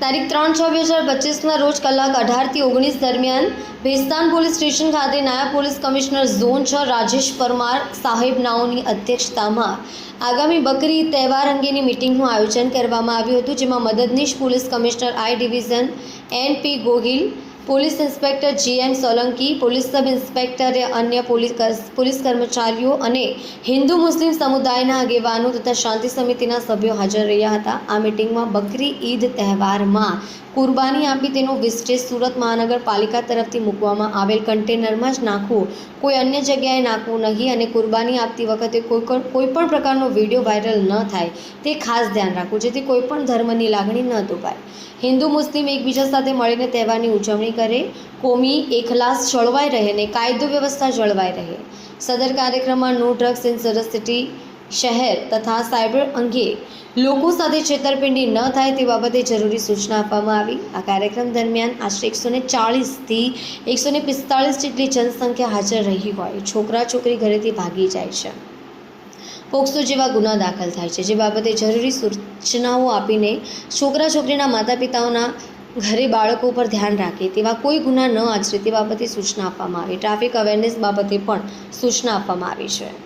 તારીખ ત્રણ છ બે હજાર પચીસના રોજ કલાક અઢારથી ઓગણીસ દરમિયાન ભેસ્તાન પોલીસ સ્ટેશન ખાતે નાયબ પોલીસ કમિશનર ઝોન છ રાજેશ પરમાર સાહેબ નાઓની અધ્યક્ષતામાં આગામી બકરી તહેવાર અંગેની મિટિંગનું આયોજન કરવામાં આવ્યું હતું, જેમાં મદદનીશ police commissioner I division N P Gohil police inspector G M Solanki, police sub ઇન્સ્પેક્ટરે અન્ય પોલીસ પોલીસ કર્મચારીઓ અને હિન્દુ મુસ્લિમ સમુદાયના આગેવાનો તથા શાંતિ સમિતિના સભ્યો હાજર રહ્યા હતા. આ મિટિંગમાં બકરી ઈદ તહેવારમાં કુરબાની આપી તેનું વિસ્ટેજ સુરત મહાનગરપાલિકા તરફથી મૂકવામાં આવેલ કન્ટેનરમાં જ નાખવું, કોઈ અન્ય જગ્યાએ નાખવું નહીં અને કુરબાની આપતી વખતે કોઈ પણ કોઈ પ્રકારનો વીડિયો વાયરલ ન થાય, તે ખાસ ધ્યાન રાખવું, જેથી કોઈપણ ધર્મની લાગણી ન દુભાય હિન્દુ, મુસ્લિમ એકબીજા સાથે મળીને તહેવારની ઉજવણી કરે, કોમી એકલાસ જળવાઈ રહે અને કાયદો વ્યવસ્થા જળવાઈ રહે. સદર કાર્યક્રમમાં નો ડ્રગ્સ ઇન સરસ સિટી શહેર તથા સાયબર અંગે લોકો સાથે છેતરપિંડી ન થાય તે બાબતે જરૂરી સૂચના આપવામાં આવી. આ કાર્યક્રમ દરમિયાન આશરે એકસો ને ચાળીસથી એકસો ને પિસ્તાળીસ જેટલી જનસંખ્યા હાજર રહી હોય. છોકરા છોકરી ઘરેથી ભાગી જાય છે. પોક્સો જેવા ગુના દાખલ થાય છે. જે બાબતે જરૂરી સૂચનાઓ આપીને છોકરા છોકરીના માતા પિતાઓના ઘરે બાળકો પર ધ્યાન રાખે તેવા કોઈ ગુના ન આચરે તે બાબતે સૂચના આપવામાં આવી. ટ્રાફિક અવેરનેસ બાબતે પણ સૂચના આપવામાં આવી છે.